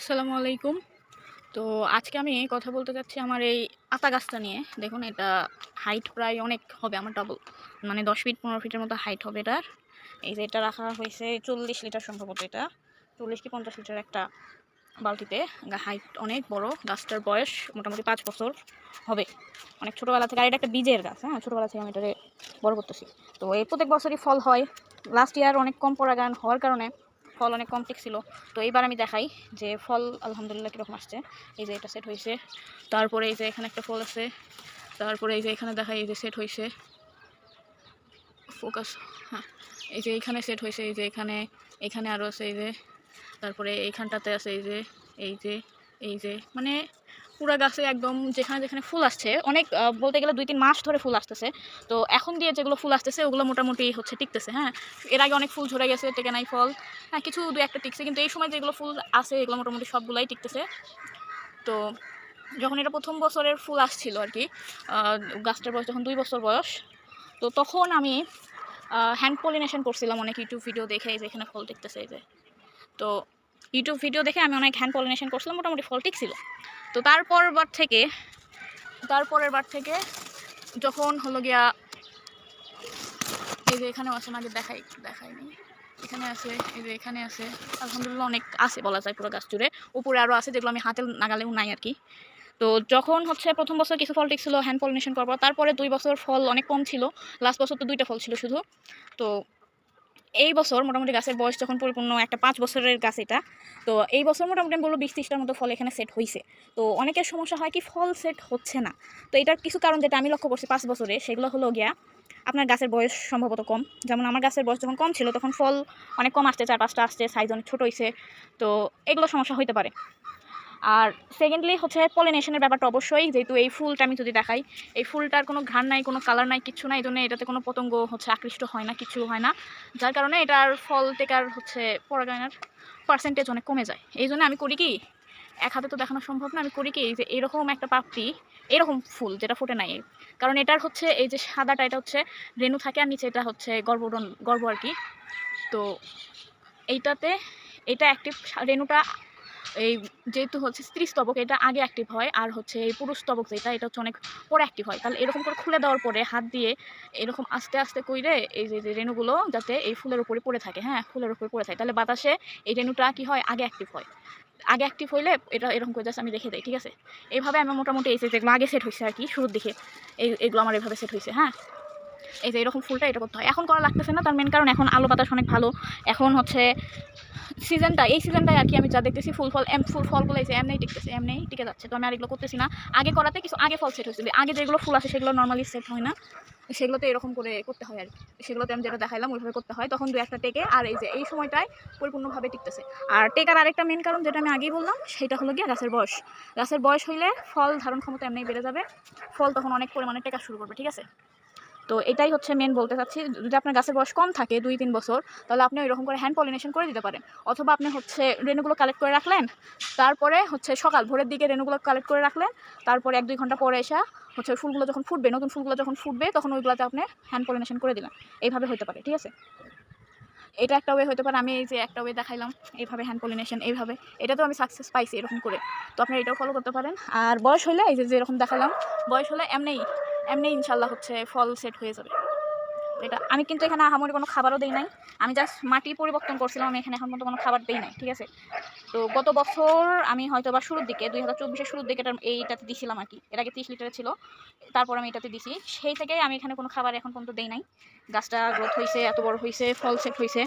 আসসালামু আলাইকুম। তো আজকে আমি কথা বলতে চাচ্ছি আমার এই আতা গাছটা নিয়ে। দেখুন, এটা হাইট প্রায় অনেক হবে, আমার ডাবল মানে দশ ফিট পনেরো ফিটের মতো হাইট হবে এটার। এই যে এটা রাখা হয়েছে চল্লিশ লিটার সম্ভবত এটা। চল্লিশ কি পঞ্চাশ লিটার একটা বালতিতে। হাইট অনেক বড়। গাছটার বয়স মোটামুটি পাঁচ বছর হবে। অনেক ছোটোবেলা থেকে, আর এটা একটা বীজের গাছ হ্যাঁ? ছোটোবেলা থেকে আমি এটারে বড় করতেছি। তো এই প্রত্যেক বছরই ফল হয়। লাস্ট ইয়ার অনেক কম পরাগায়ন হওয়ার কারণে ফল অনেক কমপ্লিক ছিল। তো এইবার আমি দেখাই যে ফল আলহামদুলিল্লাহ কীরকম আসছে। এই যে এটা সেট হয়েছে। তারপরে এই যে এখানে একটা ফল আছে। তারপরে এই যে এখানে দেখাই এই যে সেট হয়েছে। ফোকাস হ্যাঁ। এই যে এইখানে সেট হয়েছে, এই যে এখানে এখানে আরও আছে এই যে। তারপরে এইখানটাতে আছে এই যে এই যে এই যে। মানে পুরো গাছে একদম যেখানে যেখানে ফুল আসছে, অনেক বলতে গেলে দুই তিন মাস ধরে ফুল আসতেছে। তো এখন দিয়ে যেগুলো ফুল আসতেছে, ওগুলো মোটামুটি হচ্ছে টিকতেছে হ্যাঁ। এর আগে অনেক ফুল ঝরে গেছে, টেকে নাই ফল। হ্যাঁ কিছু দু একটা টিকছে, কিন্তু এই সময় যেগুলো ফুল আছে, এগুলো মোটামুটি সবগুলাই টিকতেছে। তো যখন এটা প্রথম বছরের ফুল আসছিল আর কি গাছটার বয়স যখন দুই বছর বয়স, তো তখন আমি হ্যান্ড পলিনেশন করছিলাম অনেক ইউটিউব ভিডিও দেখে, এই যে এখানে ফল টিকতেছে, এই যে। তো ইউটিউব ভিডিও দেখে আমি অনেক হ্যান্ড পলিনেশন করছিলাম, মোটামুটি ফল ঠিক ছিল তো তারপর বার থেকে তারপরের বার থেকে যখন হলো গিয়া এই যে এখানেও আছে, আগে দেখাই, দেখাইনি। এখানে আছে, এই যে এখানে আছে, আলহামদুলিল্লাহ অনেক আছে বলা যায় পুরো গাছ জুড়ে। উপরে আরও আছে যেগুলো আমি হাতে নাগালেও নাই আর কি। তো যখন হচ্ছে প্রথম বছর কিছু ফল টিকছিল হ্যান্ড পলিনেশন করার পর তারপরে দুই বছর ফল অনেক কম ছিল। লাস্ট বছর তো দুইটা ফল ছিল শুধু। তো এই বছর মোটামুটি গাছের বয়স যখন পরিপূর্ণ, একটা পাঁচ বছরের গাছ এটা, তো এই বছর মোটামুটি আমি বলব বিশ ত্রিশটার মতো ফল এখানে সেট হয়েছে তো অনেকের সমস্যা হয় কি ফল সেট হচ্ছে না। তো এটার কিছু কারণ যেটা আমি লক্ষ্য করছি পাঁচ বছরে, সেগুলো হলো গিয়া আপনার গাছের বয়স সম্ভবত কম। যেমন আমার গাছের বয়স যখন কম ছিল, তখন ফল অনেক কম আসছে, চার পাঁচটা আসছে সাইজ অনেক ছোটো হয়েছে তো এগুলো সমস্যা হইতে পারে। আর সেকেন্ডলি হচ্ছে পলিনেশনের ব্যাপারটা অবশ্যই, যেহেতু এই ফুলটা আমি যদি দেখাই, এই ফুলটার কোনো ঘ্রাণ নাই, কোনো কালার নাই কিচ্ছু নাই, এই জন্য এটাতে কোনো পতঙ্গ হচ্ছে আকৃষ্ট হয় না, কিছু হয় না। যার কারণে এটার ফল টেকার হচ্ছে পরাগায়নার পার্সেন্টেজ অনেক কমে যায়। এই জন্য আমি করি কি, এক হাতে তো দেখানো সম্ভব না, আমি করি কি যে এরকম একটা পাপড়ি, এরকম ফুল যেটা ফুটে নাই। কারণ এটার হচ্ছে এই যে সাদাটা, এটা হচ্ছে রেণু থাকে আর নিচে এটা হচ্ছে গর্ভডন গর্ভ আর কি। তো এইটাতে, এটা অ্যাক্টিভ রেণুটা এই যেহেতু হচ্ছে স্ত্রী স্তবক, এটা আগে অ্যাক্টিভ হয়। আর হচ্ছে এই পুরুষ স্তবক যেটা, এটা হচ্ছে অনেক পরে অ্যাক্টিভ হয়। তাহলে এরকম করে খুলে দেওয়ার পরে হাত দিয়ে এরকম আস্তে আস্তে কইরে এই যে রেণুগুলো যাতে এই ফুলের উপরে পড়ে থাকে হ্যাঁ ফুলের উপরে পড়ে থাকে। তাহলে বাতাসে এই রেণুটা কি হয়? আগে অ্যাক্টিভ হয়। আগে অ্যাক্টিভ হইলে এটা এরকম করে জাস্ট আমি রেখে দিই, ঠিক আছে? এইভাবে আমার মোটামুটি এই যেগুলো আগে সেট হয়েছে আর কি, শুরুর দিকে, এই, এগুলো আমার এভাবে সেট হয়েছে হ্যাঁ? এই যে এরকম ফুলটা এটা করতে হয়। এখন করা লাগতেছে না, তার মেন কারণ এখন আলো বাতাস অনেক ভালো। এখন হচ্ছে সিজনটা এই সিজনটাই আর কি আমি যা দেখতেছি ফুল ফল, এম ফুল ফলগুলো এই যে এমনি টিকতেছে এমনি টিকে যাচ্ছে। তো আমি আর এগুলো করতেছি না। আগে করাতে কিছু, আগে ফল সেট হয়েছিল। আগে যেগুলো ফুল আছে সেগুলো নর্মালি সেট হয় না। সেগুলোতে এরকম করে করতে হয় আর কি। সেগুলোতে আমি যেটা দেখাইলাম, ওইভাবে করতে হয়। তখন দু একটা টেকে, আর এই যে এই সময়টায় পরিপূর্ণভাবে টিকতেছে। আর টেকার আরেকটা মেন কারণ যেটা আমি আগেই বললাম, সেটা হলো গিয়ে গাছের বয়স। গাছের বয়স হইলে ফল ধারণ ক্ষমতা এমনি বেড়ে যাবে। ফল তখন অনেক পরিমাণে টেকা শুরু করবে, ঠিক আছে? তো এটাই হচ্ছে মেন বলতে চাচ্ছি। যদি আপনার গাছের বয়স কম থাকে, দুই, তিন বছর, তাহলে আপনি ওইরকম করে হ্যান্ড পলিনেশন করে দিতে পারেন। অথবা আপনি হচ্ছে রেণুগুলো কালেক্ট করে রাখলেন, তারপরে হচ্ছে সকাল, ভোরের দিকে রেণুগুলো কালেক্ট করে রাখলেন, তারপরে এক, দুই ঘণ্টা পরে এসে হচ্ছে ফুলগুলো যখন ফুটবে, নতুন ফুলগুলো যখন ফুটবে, তখন ওইগুলোতে আপনি হ্যান্ড পলিনেশন করে দিলেন। এইভাবে হতে পারে, ঠিক আছে? এটা একটা ওয়ে হতে পারে, আমি এই যে একটা ওয়ে দেখাইলাম, এইভাবে হ্যান্ড পলিনেশন এইভাবে। এটা তো আমি সাকসেস পাইছি এরকম করে। তো আপনারা এটাও ফলো করতে পারেন। আর বয়স হলে এই যে যেরকম দেখালাম, বয়স হলে এমনিই এমনি ইনশাল্লাহ হচ্ছে ফল সেট হয়ে যাবে। এটা আমি কিন্তু এখানে আহামরি কোনো খাবারও দিই নাই। আমি জাস্ট মাটি পরিবর্তন করছিলাম, আমি এখানে এখন পর্যন্ত কোনো খাবার দিই নাই, ঠিক আছে? তো গত বছর আমি হয়তো বা শুরুর দিকে, দুই হাজার চব্বিশের শুরুর দিকে এটা এইটাতে দিছিলাম আর কি। এর আগে তিরিশ লিটারে ছিল, তারপর আমি এটাতে দিছি। সেই থেকে আমি এখানে কোনো খাবার এখন পর্যন্ত দেই নাই। গাছটা গ্রোথ হয়েছে এত বড় হয়েছে ফল সেট হয়েছে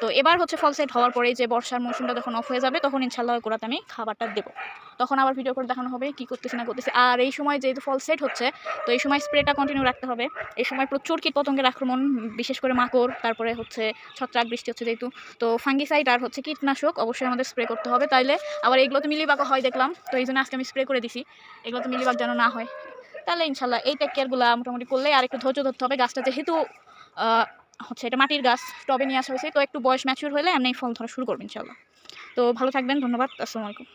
তো এবার হচ্ছে ফল সেট হওয়ার পরে যে বর্ষার মৌসুমটা যখন অফ হয়ে যাবে, তখন ইনশাল্লাহ গোড়াতে আমি খাবারটা দেবো। তখন আবার ভিডিও করে দেখানো হবে কী করতেছি না করতেছি। আর এই সময় যেহেতু ফল সেট হচ্ছে, তো এই সময় স্প্রেটা কন্টিনিউ রাখতে হবে। এই সময় প্রচুর কীট পতঙ্গের আক্রমণ, বিশেষ করে মাকড়, তারপরে হচ্ছে ছত্রাক বৃষ্টি হচ্ছে যেহেতু। তো ফাঙ্গিসাইড আর হচ্ছে কীটনাশক অবশ্যই আমাদের স্প্রে করতে হবে। তাইলে আবার এগুলোতে মিলিবাগও হয় দেখলাম। তো এই জন্য আজকে আমি স্প্রে করে দিছি। এগুলোতে মিলিবাগ যেন না হয়। তাহলে ইনশাল্লাহ এই টেক কেয়ারগুলো মোটামুটি করলে আর একটু ধৈর্য ধরতে হবে। গাছটা যেহেতু হচ্ছে এটা মাটির গাছ, টবে নিয়ে আসা হয়েছে। তো একটু বয়স ম্যাচিউর হলে এমনি ফল ধরা শুরু করবেন ইনশাল্লাহ তো ভালো থাকবেন, ধন্যবাদ, আসসালামু আলাইকুম।